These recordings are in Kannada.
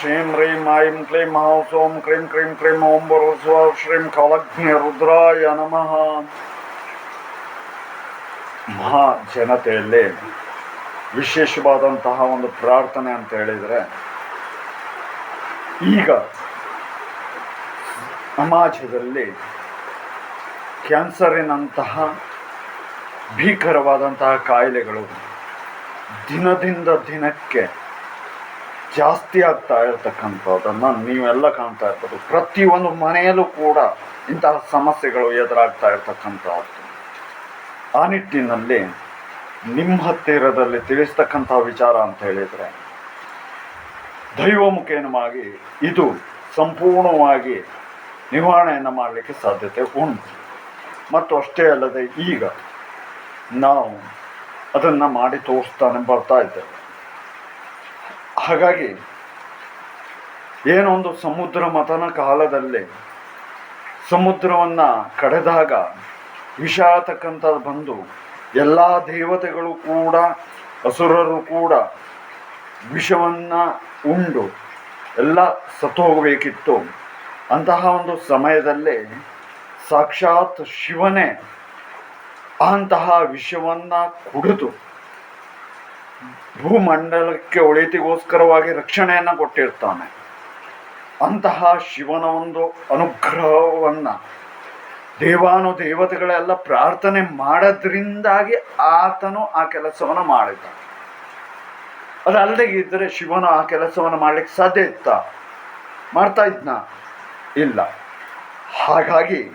ಶ್ರೀಂ ಹ್ರೀಂ ಐಂ ಕ್ಲೀಂ ಹೌಸ್ ಓಂ ಕ್ರೀಂ ಕ್ರೀಂ ಕ್ರೀಂ ಓಂ ಬರುಸ್ವ ಶ್ರೀಂ ಕಲಗ್ನಿ ರುದ್ರಾಯ ನಮಃ ಮಹಾ ಜನತೆಯಲ್ಲಿ ವಿಶೇಷವಾದಂತಹ ಒಂದು ಪ್ರಾರ್ಥನೆ ಅಂತ ಹೇಳಿದರೆ, ಈಗ ಸಮಾಜದಲ್ಲಿ ಕ್ಯಾನ್ಸರಿನಂತಹ ಭೀಕರವಾದಂತಹ ಕಾಯಿಲೆಗಳು ದಿನದಿಂದ ದಿನಕ್ಕೆ ಜಾಸ್ತಿ ಆಗ್ತಾ ಇರತಕ್ಕಂಥದ್ದನ್ನು ನೀವೆಲ್ಲ ಕಾಣ್ತಾ ಇರ್ಬೋದು. ಪ್ರತಿಯೊಂದು ಮನೆಯಲ್ಲೂ ಕೂಡ ಇಂತಹ ಸಮಸ್ಯೆಗಳು ಎದುರಾಗ್ತಾ ಇರ್ತಕ್ಕಂಥದ್ದು. ಆ ನಿಟ್ಟಿನಲ್ಲಿ ನಿಮ್ಮ ಹತ್ತಿರದಲ್ಲಿ ತಿಳಿಸ್ತಕ್ಕಂಥ ವಿಚಾರ ಅಂತ ಹೇಳಿದರೆ ದೈವಮುಖೇನವಾಗಿ ಇದು ಸಂಪೂರ್ಣವಾಗಿ ನಿವಾರಣೆಯನ್ನು ಮಾಡಲಿಕ್ಕೆ ಸಾಧ್ಯತೆ ಉಂಟು. ಮತ್ತು ಅಷ್ಟೇ ಅಲ್ಲದೆ ಈಗ ನಾವು ಅದನ್ನು ಮಾಡಿ ತೋರಿಸ್ತಾನೆ ಬರ್ತಾ ಇದ್ದೇವೆ. ಹಾಗಾಗಿ ಏನೊಂದು ಸಮುದ್ರ ಮತನ ಕಾಲದಲ್ಲಿ ಸಮುದ್ರವನ್ನು ಕಡೆದಾಗ ವಿಷ ತಕ್ಕಂಥದ್ದು ಬಂದು ಎಲ್ಲ ದೇವತೆಗಳು ಕೂಡ, ಅಸುರರು ಕೂಡ ವಿಷವನ್ನು ಉಂಡು ಎಲ್ಲ ಸತ್ತು ಹೋಗಬೇಕಿತ್ತು ಅಂತಹ ಒಂದು ಸಮಯದಲ್ಲಿ ಸಾಕ್ಷಾತ್ ಶಿವನೇ ಅಂತಹ ವಿಷವನ್ನು ಕುಡಿದು ಭೂಮಂಡಲಕ್ಕೆ ಒಳಿತಿಗೋಸ್ಕರವಾಗಿ ರಕ್ಷಣೆಯನ್ನು ಕೊಟ್ಟಿರ್ತಾನೆ. ಅಂತಹ ಶಿವನ ಒಂದು ಅನುಗ್ರಹವನ್ನು ದೇವಾನು ದೇವತೆಗಳೆಲ್ಲ ಪ್ರಾರ್ಥನೆ ಮಾಡೋದ್ರಿಂದಾಗಿ ಆತನು ಆ ಕೆಲಸವನ್ನು ಮಾಡಿದ. ಅದಲ್ಲದೆ ಇದ್ದರೆ ಶಿವನು ಆ ಕೆಲಸವನ್ನು ಮಾಡಲಿಕ್ಕೆ ಸಾಧ್ಯ ಇತ್ತ? ಮಾಡ್ತಾ ಇದ್ನ? ಇಲ್ಲ. ಹಾಗಾಗಿ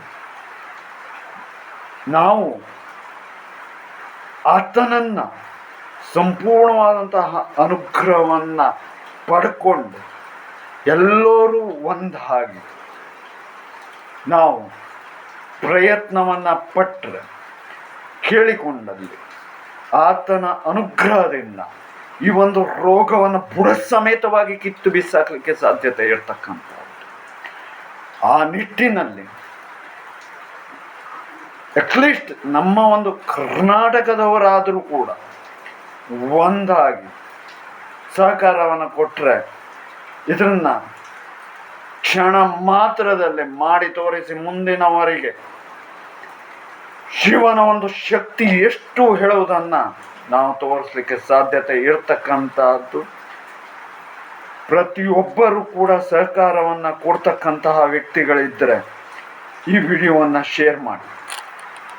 ನಾವು ಆತನನ್ನು ಸಂಪೂರ್ಣವಾದಂತಹ ಅನುಗ್ರಹವನ್ನು ಪಡ್ಕೊಂಡು ಎಲ್ಲರೂ ಒಂದಾಗಿ ನಾವು ಪ್ರಯತ್ನವನ್ನು ಪಟ್ಟರೆ ಕೇಳಿಕೊಂಡಲ್ಲಿ ಆತನ ಅನುಗ್ರಹದಿಂದ ಈ ಒಂದು ರೋಗವನ್ನು ಬುಡ ಸಮೇತವಾಗಿ ಕಿತ್ತು ಬಿಸಾಕಲಿಕ್ಕೆ ಸಾಧ್ಯತೆ ಇರ್ತಕ್ಕಂಥದ್ದು. ಆ ನಿಟ್ಟಿನಲ್ಲಿ ಅಟ್ಲೀಸ್ಟ್ ನಮ್ಮ ಒಂದು ಕರ್ನಾಟಕದವರಾದರೂ ಕೂಡ ಒಂದಾಗಿ ಸಹಕಾರವನ್ನು ಕೊಟ್ಟರೆ ಇದನ್ನು ಕ್ಷಣ ಮಾತ್ರದಲ್ಲಿ ಮಾಡಿ ತೋರಿಸಿ ಮುಂದಿನವರಿಗೆ ಶಿವನ ಒಂದು ಶಕ್ತಿ ಎಷ್ಟು ಹೇಳುವುದನ್ನು ನಾವು ತೋರಿಸ್ಲಿಕ್ಕೆ ಸಾಧ್ಯತೆ ಇರ್ತಕ್ಕಂಥದ್ದು. ಪ್ರತಿಯೊಬ್ಬರೂ ಕೂಡ ಸಹಕಾರವನ್ನು ಕೊಡ್ತಕ್ಕಂತಹ ವ್ಯಕ್ತಿಗಳಿದ್ದರೆ ಈ ವಿಡಿಯೋವನ್ನು ಶೇರ್ ಮಾಡಿ.